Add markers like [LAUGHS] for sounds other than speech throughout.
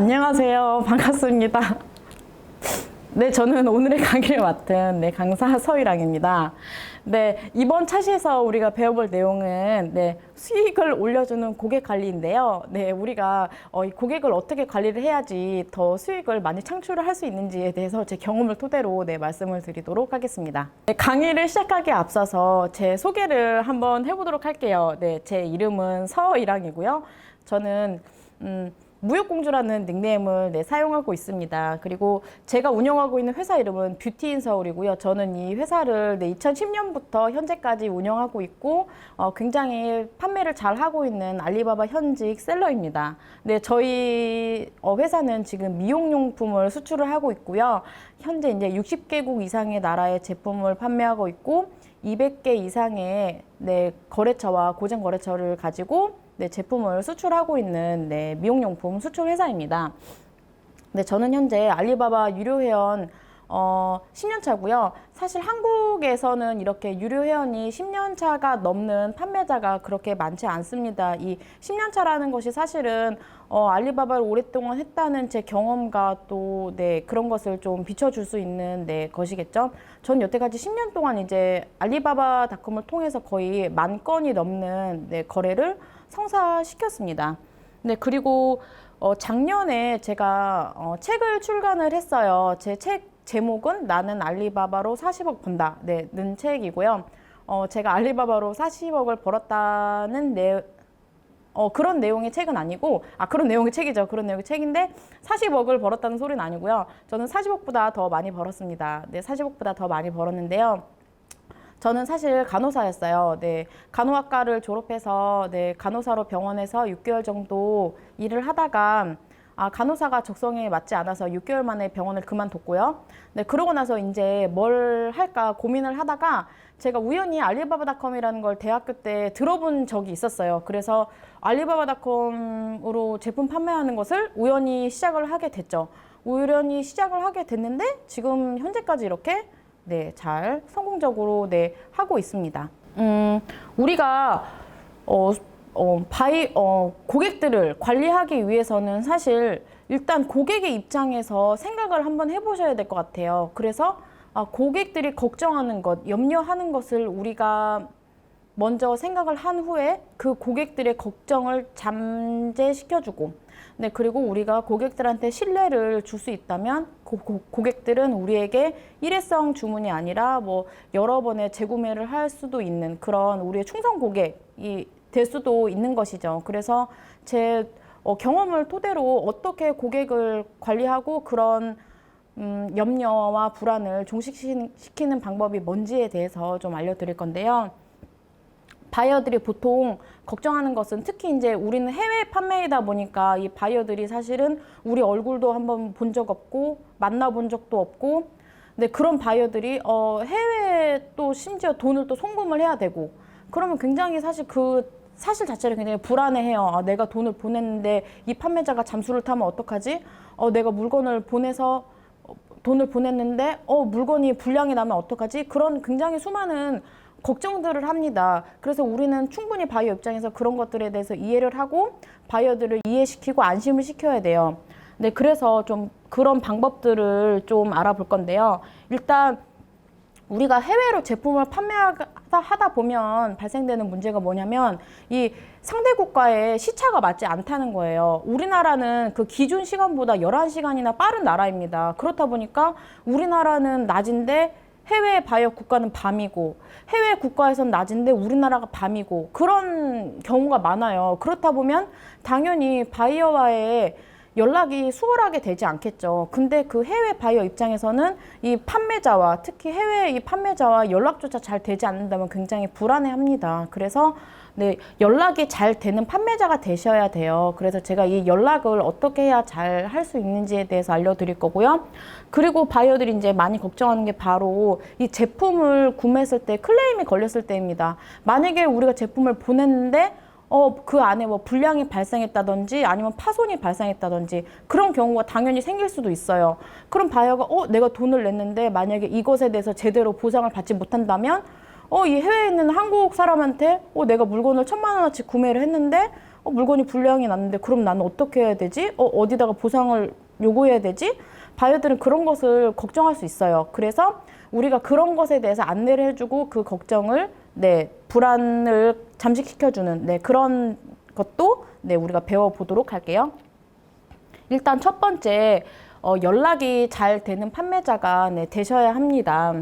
안녕하세요. 반갑습니다. 네, 저는 오늘의 강의를 맡은 네, 강사 서희랑입니다. 네, 이번 차시에서 우리가 배워볼 내용은 네, 수익을 올려주는 고객 관리인데요. 네, 우리가 어, 이 고객을 어떻게 관리를 해야지 더 수익을 많이 창출을 할 수 있는지에 대해서 제 경험을 토대로 네, 말씀을 드리도록 하겠습니다. 네, 강의를 시작하기에 앞서서 제 소개를 한번 해보도록 할게요. 네, 제 이름은 서희랑이고요. 저는 음, 무역공주라는 닉네임을 네, 사용하고 있습니다. 그리고 제가 운영하고 있는 회사 이름은 뷰티인 서울이고요. 저는 이 회사를 네, 2010년부터 현재까지 운영하고 있고 어, 굉장히 판매를 잘 하고 있는 알리바바 현직 셀러입니다. 네, 저희 어, 회사는 지금 미용용품을 수출을 하고 있고요. 현재 이제 60개국 이상의 나라의 제품을 판매하고 있고 200개 이상의 네, 거래처와 고정 거래처를 가지고 네, 제품을 수출하고 있는 네, 미용용품 수출 회사입니다. 네, 저는 현재 알리바바 유료 회원 어, 10년 차고요. 사실 한국에서는 이렇게 유료 회원이 10년 차가 넘는 판매자가 그렇게 많지 않습니다. 이 10년 차라는 것이 사실은 어, 알리바바를 오랫동안 했다는 제 경험과 또 네, 그런 것을 좀 비춰줄 수 있는 네, 것이겠죠. 전 여태까지 10년 동안 이제 알리바바닷컴을 통해서 거의 만 건이 넘는 네, 거래를 성사시켰습니다. 네, 그리고 어, 작년에 제가 어, 책을 출간을 했어요. 제 책 제목은 나는 알리바바로 40억 번다. 네, 는 책이고요. 어, 제가 알리바바로 40억을 벌었다는 내, 어, 그런 내용의 책은 아니고, 아, 그런 내용의 책이죠. 그런 내용의 책인데, 40억을 벌었다는 소리는 아니고요. 저는 40억보다 더 많이 벌었습니다. 네, 40억보다 더 많이 벌었는데요. 저는 사실 간호사였어요. 네, 간호학과를 졸업해서 네, 간호사로 병원에서 6개월 정도 일을 하다가 아, 간호사가 적성에 맞지 않아서 6개월 만에 병원을 그만뒀고요. 네, 그러고 나서 이제 뭘 할까 고민을 하다가 제가 우연히 알리바바닷컴이라는 걸 대학교 때 들어본 적이 있었어요. 그래서 알리바바닷컴으로 제품 판매하는 것을 우연히 시작을 하게 됐죠. 우연히 시작을 하게 됐는데 지금 현재까지 이렇게 네, 잘 성공적으로 네, 하고 있습니다. 음, 우리가 어, 어, 바이, 어, 고객들을 관리하기 위해서는 사실 일단 고객의 입장에서 생각을 한번 해보셔야 될 것 같아요. 그래서 아, 고객들이 걱정하는 것, 염려하는 것을 우리가 먼저 생각을 한 후에 그 고객들의 걱정을 잠재시켜주고, 네, 그리고 우리가 고객들한테 신뢰를 줄 수 있다면 고, 고, 고객들은 우리에게 일회성 주문이 아니라 뭐 여러 번의 재구매를 할 수도 있는 그런 우리의 충성 고객이 될 수도 있는 것이죠. 그래서 제 어, 경험을 토대로 어떻게 고객을 관리하고 그런 음, 염려와 불안을 종식시키는 방법이 뭔지에 대해서 좀 알려드릴 건데요. 바이어들이 보통 걱정하는 것은 특히 이제 우리는 해외 판매이다 보니까 이 바이어들이 사실은 우리 얼굴도 한번 본 적 없고 만나본 적도 없고 근데 그런 바이어들이 어 해외에 또 심지어 돈을 또 송금을 해야 되고 그러면 굉장히 사실 그 사실 자체를 굉장히 불안해해요. 아, 내가 돈을 보냈는데 이 판매자가 잠수를 타면 어떡하지? 어, 내가 물건을 보내서 어, 돈을 보냈는데 어, 물건이 불량이 나면 어떡하지? 그런 굉장히 수많은 걱정들을 합니다. 그래서 우리는 충분히 바이어 입장에서 그런 것들에 대해서 이해를 하고 바이어들을 이해시키고 안심을 시켜야 돼요. 네, 그래서 좀 그런 방법들을 좀 알아볼 건데요. 일단 우리가 해외로 제품을 판매하다 하다 보면 발생되는 문제가 뭐냐면 이 상대 국가의 시차가 맞지 않다는 거예요. 우리나라는 그 기준 시간보다 11시간이나 빠른 나라입니다. 그렇다 보니까 우리나라는 낮인데 해외 바이어 국가는 밤이고 해외 국가에선 낮인데 우리나라가 밤이고 그런 경우가 많아요. 그렇다 보면 당연히 바이어와의 연락이 수월하게 되지 않겠죠. 근데 그 해외 바이어 입장에서는 이 판매자와 특히 해외 이 판매자와 연락조차 잘 되지 않는다면 굉장히 불안해 합니다. 그래서 네, 연락이 잘 되는 판매자가 되셔야 돼요. 그래서 제가 이 연락을 어떻게 해야 잘 할 수 있는지에 대해서 알려드릴 거고요. 그리고 바이어들이 이제 많이 걱정하는 게 바로 이 제품을 구매했을 때 클레임이 걸렸을 때입니다. 만약에 우리가 제품을 보냈는데 어, 그 안에 뭐 불량이 발생했다든지 아니면 파손이 발생했다든지 그런 경우가 당연히 생길 수도 있어요. 그럼 바이어가 어, 내가 돈을 냈는데 만약에 이것에 대해서 제대로 보상을 받지 못한다면 어, 이 해외에 있는 한국 사람한테 어, 내가 물건을 천만 원어치 구매를 했는데 어, 물건이 불량이 났는데 그럼 나는 어떻게 해야 되지? 어, 어디다가 보상을 요구해야 되지? 바이어들은 그런 것을 걱정할 수 있어요. 그래서 우리가 그런 것에 대해서 안내를 해주고 그 걱정을 네 불안을 잠식시켜주는 네 그런 것도 네 우리가 배워보도록 할게요. 일단 첫 번째 어, 연락이 잘 되는 판매자가 네, 되셔야 합니다.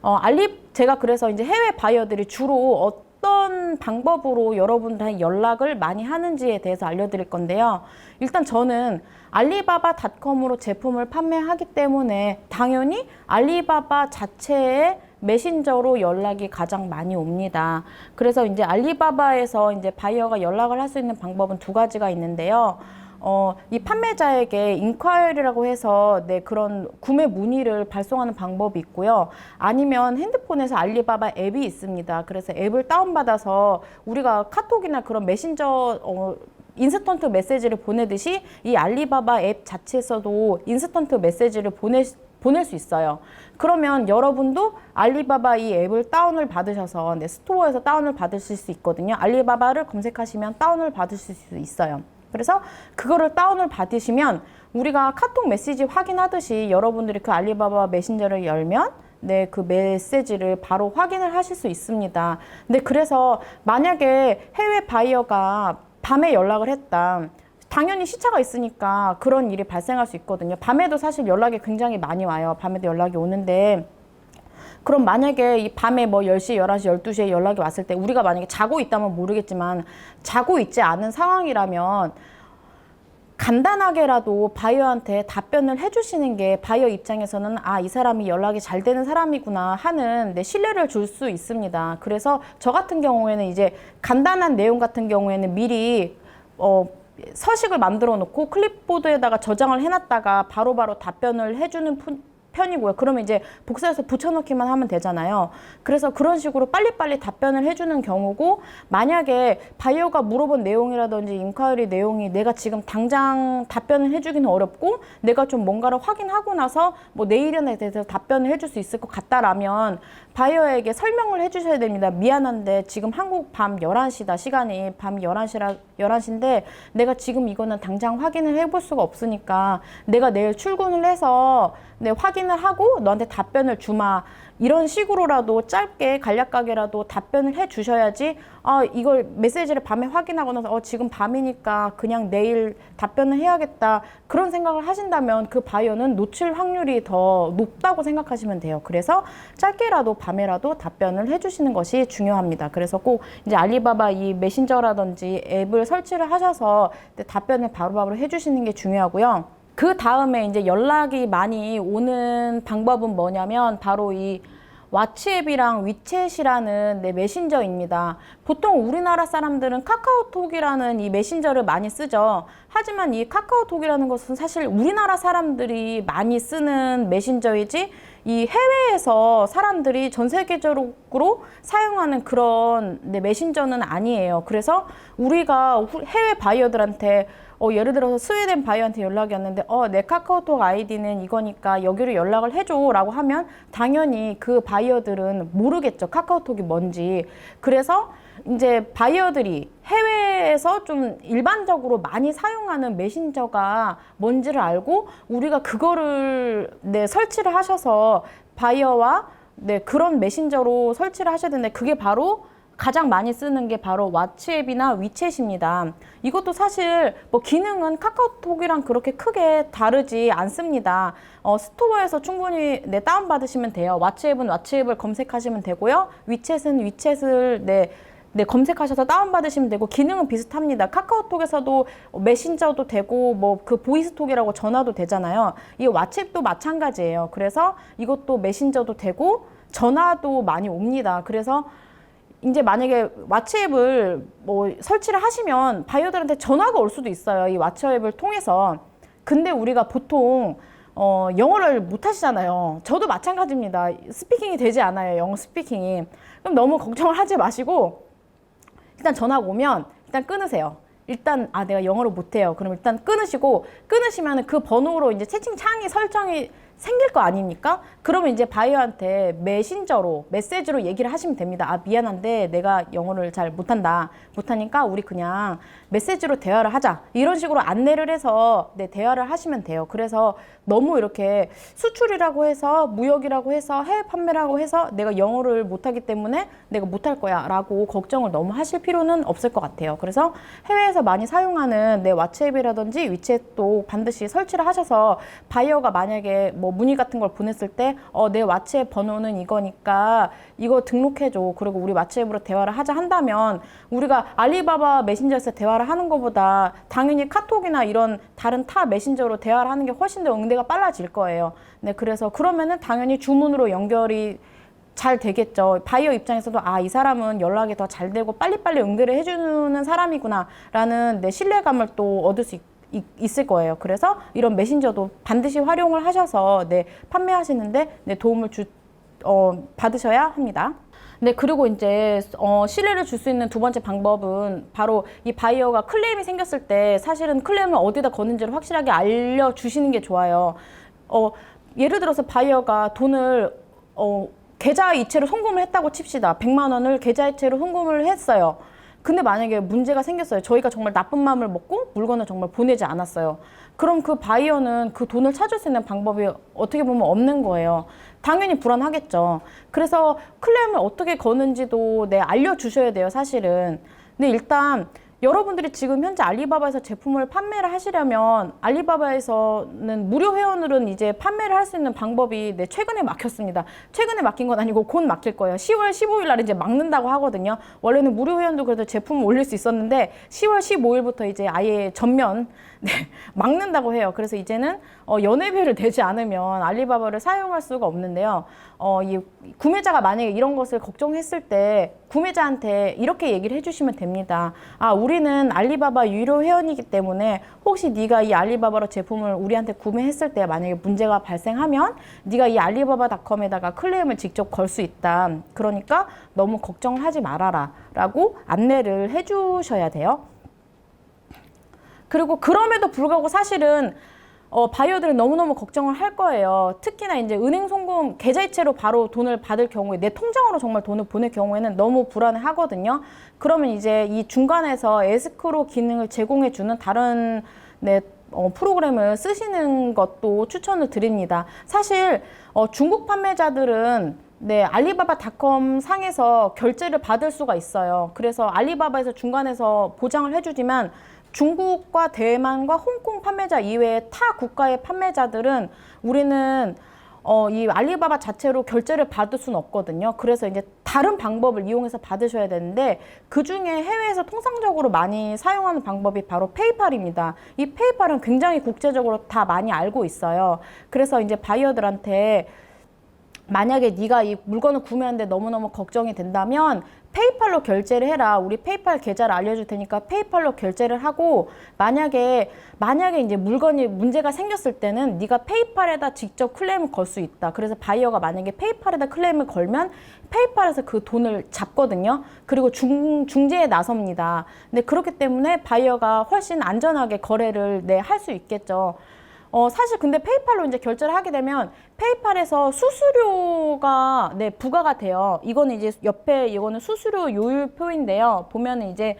어, 알리 제가 그래서 이제 해외 바이어들이 주로 어떤 방법으로 여러분들한테 연락을 많이 하는지에 대해서 알려드릴 건데요. 일단 저는 알리바바닷컴으로 제품을 판매하기 때문에 당연히 알리바바 자체의 메신저로 연락이 가장 많이 옵니다. 그래서 이제 알리바바에서 이제 바이어가 연락을 할 수 있는 방법은 두 가지가 있는데요. 어, 이 판매자에게 인콰이리라고 해서 네, 그런 구매 문의를 발송하는 방법이 있고요. 아니면 핸드폰에서 알리바바 앱이 있습니다. 그래서 앱을 다운받아서 우리가 카톡이나 그런 메신저 어, 인스턴트 메시지를 보내듯이 이 알리바바 앱 자체에서도 인스턴트 메시지를 보낼, 보낼 수 있어요. 그러면 여러분도 알리바바 이 앱을 다운을 받으셔서 네, 스토어에서 다운을 받으실 수 있거든요. 알리바바를 검색하시면 다운을 받으실 수 있어요. 그래서 그거를 다운을 받으시면 우리가 카톡 메시지 확인하듯이 여러분들이 그 알리바바 메신저를 열면 네, 그 메시지를 바로 확인을 하실 수 있습니다. 근데 그래서 만약에 해외 바이어가 밤에 연락을 했다. 당연히 시차가 있으니까 그런 일이 발생할 수 있거든요. 밤에도 사실 연락이 굉장히 많이 와요. 밤에도 연락이 오는데 그럼 만약에 이 밤에 뭐 10시, 11시, 12시에 연락이 왔을 때 우리가 만약에 자고 있다면 모르겠지만 자고 있지 않은 상황이라면 간단하게라도 바이어한테 답변을 해주시는 게 바이어 입장에서는 아, 이 사람이 연락이 잘 되는 사람이구나 하는 네, 신뢰를 줄 수 있습니다. 그래서 저 같은 경우에는 이제 간단한 내용 같은 경우에는 미리 어, 서식을 만들어 놓고 클립보드에다가 저장을 해놨다가 바로바로 답변을 해주는 푼- 편이고요. 그러면 이제 복사해서 붙여넣기만 하면 되잖아요. 그래서 그런 식으로 빨리빨리 답변을 해주는 경우고 만약에 바이어가 물어본 내용이라든지 인콰이리 내용이 내가 지금 당장 답변을 해주기는 어렵고 내가 좀 뭔가를 확인하고 나서 뭐 내일이나 대해서 답변을 해줄 수 있을 것 같다라면 바이어에게 설명을 해주셔야 됩니다. 미안한데 지금 한국 밤 11시다. 시간이 밤 11시라 11시인데 내가 지금 이거는 당장 확인을 해볼 수가 없으니까 내가 내일 출근을 해서 네, 확인을 하고 너한테 답변을 주마. 이런 식으로라도 짧게 간략하게라도 답변을 해 주셔야지 아 이걸 메시지를 밤에 확인하고 나서 어 지금 밤이니까 그냥 내일 답변을 해야겠다 그런 생각을 하신다면 그 바이어는 놓칠 확률이 더 높다고 생각하시면 돼요. 그래서 짧게라도 밤에라도 답변을 해 주시는 것이 중요합니다. 그래서 꼭 이제 알리바바 이 메신저라든지 앱을 설치를 하셔서 답변을 바로바로 해 주시는 게 중요하고요 그 다음에 이제 연락이 많이 오는 방법은 뭐냐면 바로 이 왓츠앱이랑 위챗이라는 네, 메신저입니다. 보통 우리나라 사람들은 카카오톡이라는 이 메신저를 많이 쓰죠. 하지만 이 카카오톡이라는 것은 사실 우리나라 사람들이 많이 쓰는 메신저이지 이 해외에서 사람들이 전 세계적으로 사용하는 그런 네, 메신저는 아니에요. 그래서 우리가 후- 해외 바이어들한테 어, 예를 들어서 스웨덴 바이어한테 연락이 왔는데 어, 내 카카오톡 아이디는 이거니까 여기로 연락을 해줘라고 하면 당연히 그 바이어들은 모르겠죠 카카오톡이 뭔지. 그래서 이제 바이어들이 해외에서 좀 일반적으로 많이 사용하는 메신저가 뭔지를 알고 우리가 그거를 네, 설치를 하셔서 바이어와 네, 그런 메신저로 설치를 하셔야 되는데 그게 바로 가장 많이 쓰는 게 바로 왓츠 앱이나 위챗입니다. 이것도 사실 뭐 기능은 카카오톡이랑 그렇게 크게 다르지 않습니다. 어, 스토어에서 충분히 네, 다운받으시면 돼요. 왓츠 앱은 왓츠 앱을 검색하시면 되고요. 위챗은 위챗을 네, 네, 검색하셔서 다운받으시면 되고 기능은 비슷합니다. 카카오톡에서도 메신저도 되고 뭐 그 보이스톡이라고 전화도 되잖아요. 이 왓츠앱도 마찬가지예요. 그래서 이것도 메신저도 되고 전화도 많이 옵니다. 그래서 이제 만약에 왓츠앱을 뭐 설치를 하시면 바이어들한테 전화가 올 수도 있어요. 이 왓츠앱을 통해서. 근데 우리가 보통 어, 영어를 못 하시잖아요. 저도 마찬가지입니다. 스피킹이 되지 않아요. 영어 스피킹이. 그럼 너무 걱정을 하지 마시고 일단 전화가 오면 일단 끊으세요. 일단 아 내가 영어를 못해요. 그럼 일단 끊으시고 끊으시면 그 번호로 이제 채팅창이 설정이 생길 거 아닙니까? 그러면 이제 바이어한테 메신저로 메시지로 얘기를 하시면 됩니다. 아 미안한데 내가 영어를 잘 못한다. 못하니까 우리 그냥 메시지로 대화를 하자. 이런 식으로 안내를 해서 네, 대화를 하시면 돼요. 그래서 너무 이렇게 수출이라고 해서 무역이라고 해서 해외 판매라고 해서 내가 영어를 못하기 때문에 내가 못할 거야라고 걱정을 너무 하실 필요는 없을 것 같아요. 그래서 해외에서 많이 사용하는 내 왓츠앱이라든지 위챗도 반드시 설치를 하셔서 바이어가 만약에 뭐 문의 같은 걸 보냈을 때 어, 내 왓츠앱 번호는 이거니까 이거 등록해줘. 그리고 우리 왓츠앱으로 대화를 하자 한다면 우리가 알리바바 메신저에서 대화 를 하는 것보다 당연히 카톡이나 이런 다른 타 메신저로 대화를 하는 게 훨씬 더 응대가 빨라질 거예요. 네, 그래서 그러면은 당연히 주문으로 연결이 잘 되겠죠. 바이어 입장에서도 아, 이 사람은 연락이 더 잘 되고 빨리빨리 응대를 해주는 사람이구나라는 네, 신뢰감을 또 얻을 수 있, 있- 있을 거예요. 그래서 이런 메신저도 반드시 활용을 하셔서 네, 판매하시는데 네, 도움을 주, 어, 받으셔야 합니다. 네, 그리고 이제 어, 신뢰를 줄 수 있는 두 번째 방법은 바로 이 바이어가 클레임이 생겼을 때 사실은 클레임을 어디다 거는지를 확실하게 알려주시는 게 좋아요. 어, 예를 들어서 바이어가 돈을 어, 계좌 이체로 송금을 했다고 칩시다. 100만 원을 계좌 이체로 송금을 했어요. 근데 만약에 문제가 생겼어요. 저희가 정말 나쁜 마음을 먹고 물건을 정말 보내지 않았어요. 그럼 그 바이어는 그 돈을 찾을 수 있는 방법이 어떻게 보면 없는 거예요. 당연히 불안하겠죠. 그래서 클레임을 어떻게 거는지도 네, 알려주셔야 돼요, 사실은. 근데 일단 여러분들이 지금 현재 알리바바에서 제품을 판매를 하시려면 알리바바에서는 무료 회원으로는 이제 판매를 할 수 있는 방법이 네, 최근에 막혔습니다. 최근에 막힌 건 아니고 곧 막힐 거예요. 10월 15일 날 이제 막는다고 하거든요. 원래는 무료 회원도 그래도 제품을 올릴 수 있었는데 10월 15일부터 이제 아예 전면 네, 막는다고 해요. 그래서 이제는 어, 연회비를 내지 않으면 알리바바를 사용할 수가 없는데요. 어, 이 구매자가 만약에 이런 것을 걱정했을 때 구매자한테 이렇게 얘기를 해주시면 됩니다. 아, 우리는 알리바바 유료 회원이기 때문에 혹시 네가 이 알리바바로 제품을 우리한테 구매했을 때 만약에 문제가 발생하면 네가 이 알리바바닷컴에다가 클레임을 직접 걸 수 있다. 그러니까 너무 걱정하지 말아라라고 안내를 해주셔야 돼요. 그리고 그럼에도 불구하고 사실은 어, 바이오들은 너무너무 걱정을 할 거예요. 특히나 이제 은행 송금 계좌이체로 바로 돈을 받을 경우에 내 통장으로 정말 돈을 보낼 경우에는 너무 불안해 하거든요. 그러면 이제 이 중간에서 에스크로 기능을 제공해 주는 다른 네, 어, 프로그램을 쓰시는 것도 추천을 드립니다. 사실 어, 중국 판매자들은 네, 알리바바닷컴 상에서 결제를 받을 수가 있어요. 그래서 알리바바에서 중간에서 보장을 해주지만 중국과 대만과 홍콩 판매자 이외의 타 국가의 판매자들은 우리는 어, 이 알리바바 자체로 결제를 받을 수는 없거든요. 그래서 이제 다른 방법을 이용해서 받으셔야 되는데 그 중에 해외에서 통상적으로 많이 사용하는 방법이 바로 페이팔입니다. 이 페이팔은 굉장히 국제적으로 다 많이 알고 있어요. 그래서 이제 바이어들한테 만약에 네가 이 물건을 구매하는데 너무너무 걱정이 된다면 페이팔로 결제를 해라. 우리 페이팔 계좌를 알려줄 테니까 페이팔로 결제를 하고 만약에 만약에 이제 물건이 문제가 생겼을 때는 네가 페이팔에다 직접 클레임을 걸 수 있다. 그래서 바이어가 만약에 페이팔에다 클레임을 걸면 페이팔에서 그 돈을 잡거든요. 그리고 중, 중재에 나섭니다. 근데 그렇기 때문에 바이어가 훨씬 안전하게 거래를 네, 할 수 있겠죠. 어, 사실 근데 페이팔로 이제 결제를 하게 되면 페이팔에서 수수료가 네, 부과가 돼요. 이거는 이제 옆에 이거는 수수료 요율표인데요. 보면은 이제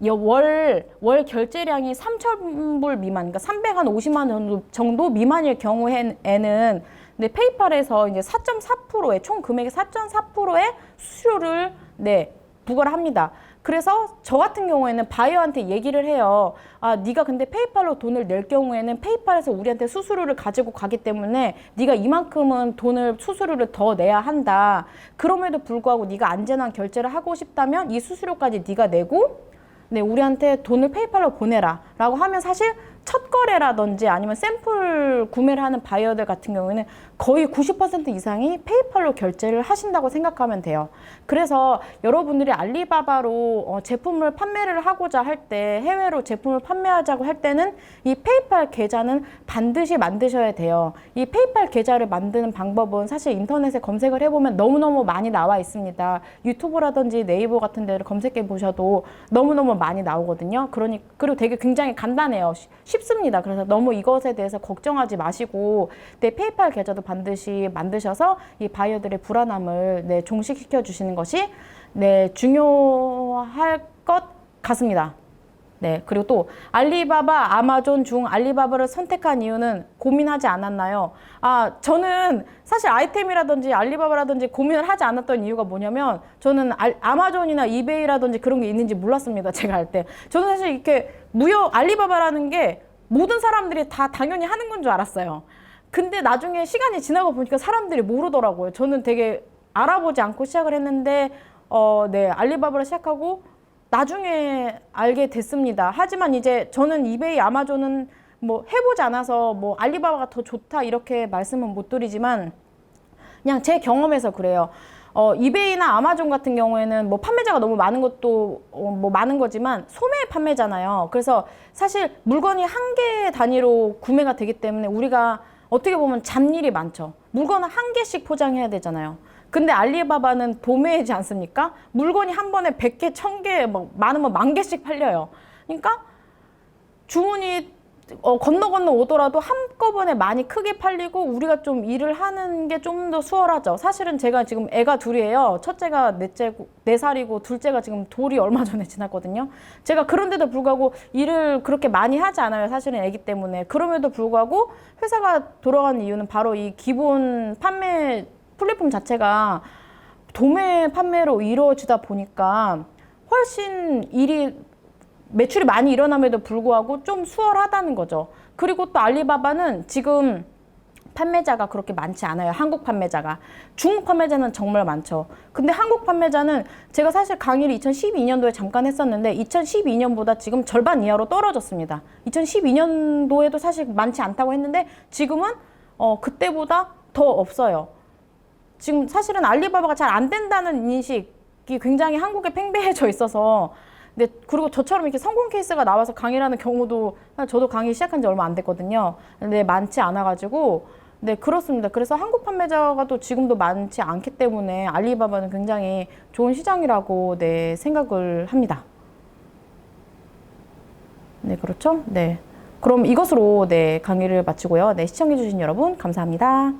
월, 월 결제량이 3,000불 미만, 그러니까 350만 원 정도, 미만일 경우에는 네, 페이팔에서 이제 4.4%의 총 금액의 4.4%의 수수료를 네, 부과를 합니다. 그래서 저 같은 경우에는 바이어한테 얘기를 해요. 아, 네가 근데 페이팔로 돈을 낼 경우에는 페이팔에서 우리한테 수수료를 가지고 가기 때문에 네가 이만큼은 돈을 수수료를 더 내야 한다. 그럼에도 불구하고 네가 안전한 결제를 하고 싶다면 이 수수료까지 네가 내고 네, 우리한테 돈을 페이팔로 보내라. 라고 하면 사실 첫 거래라든지 아니면 샘플 구매를 하는 바이어들 같은 경우에는 거의 90% 이상이 페이팔로 결제를 하신다고 생각하면 돼요. 그래서 여러분들이 알리바바로 어, 제품을 판매를 하고자 할 때 해외로 제품을 판매하자고 할 때는 이 페이팔 계좌는 반드시 만드셔야 돼요. 이 페이팔 계좌를 만드는 방법은 사실 인터넷에 검색을 해보면 너무너무 많이 나와 있습니다. 유튜브라든지 네이버 같은 데를 검색해 보셔도 너무너무 많이 나오거든요. 그러니 그리고 되게 굉장히 간단해요. 쉬- 쉽습니다. 그래서 너무 이것에 대해서 걱정하지 마시고 내 페이팔 계좌도 반드시 만드셔서 이 바이어들의 불안함을 네, 종식시켜 주시는 것이 네, 중요할 것 같습니다. 네, 그리고 또 알리바바, 아마존 중 알리바바를 선택한 이유는 고민하지 않았나요? 아, 저는 사실 아이템이라든지 알리바바라든지 고민을 하지 않았던 이유가 뭐냐면 저는 알- 아마존이나 이베이라든지 그런 게 있는지 몰랐습니다. [LAUGHS] 제가 할 때. 저는 사실 이렇게 무역 알리바바라는 게 모든 사람들이 다 당연히 하는 건 줄 알았어요. 근데 나중에 시간이 지나고 보니까 사람들이 모르더라고요. 저는 되게 알아보지 않고 시작을 했는데 어, 네, 알리바바를 시작하고 나중에 알게 됐습니다. 하지만 이제 저는 이베이, 아마존은 뭐 해보지 않아서 뭐 알리바바가 더 좋다 이렇게 말씀은 못 드리지만 그냥 제 경험에서 그래요. 어, 이베이나 아마존 같은 경우에는 뭐 판매자가 너무 많은 것도 어, 뭐 많은 거지만 소매 판매잖아요. 그래서 사실 물건이 한 개 단위로 구매가 되기 때문에 우리가 어떻게 보면 잡일이 많죠. 물건을 한 개씩 포장해야 되잖아요. 근데 알리바바는 도매이지 않습니까? 물건이 한 번에 100개, 1000개, 뭐 많으면 만 개씩 팔려요. 그러니까 주문이 어, 건너 건너 오더라도 한꺼번에 많이 크게 팔리고 우리가 좀 일을 하는 게 좀 더 수월하죠. 사실은 제가 지금 애가 둘이에요. 첫째가 넷째고 네 살이고 둘째가 지금 돌이 얼마 전에 지났거든요. 제가 그런데도 불구하고 일을 그렇게 많이 하지 않아요. 사실은 애기 때문에. 그럼에도 불구하고 회사가 돌아가는 이유는 바로 이 기본 판매 플랫폼 자체가 도매 판매로 이루어지다 보니까 훨씬 일이 매출이 많이 일어남에도 불구하고 좀 수월하다는 거죠. 그리고 또 알리바바는 지금 판매자가 그렇게 많지 않아요. 한국 판매자가. 중국 판매자는 정말 많죠. 근데 한국 판매자는 제가 사실 강의를 2012년도에 잠깐 했었는데 2012년보다 지금 절반 이하로 떨어졌습니다. 2012년도에도 사실 많지 않다고 했는데 지금은 어, 그때보다 더 없어요. 지금 사실은 알리바바가 잘 안 된다는 인식이 굉장히 한국에 팽배해져 있어서 근데 그리고 저처럼 이렇게 성공 케이스가 나와서 강의를 하는 경우도 저도 강의 시작한 지 얼마 안 됐거든요. 근데 많지 않아 가지고 네 그렇습니다. 그래서 한국 판매자가 또 지금도 많지 않기 때문에 알리바바는 굉장히 좋은 시장이라고 네 생각을 합니다. 네 그렇죠. 네 그럼 이것으로 네 강의를 마치고요. 네 시청해주신 여러분 감사합니다.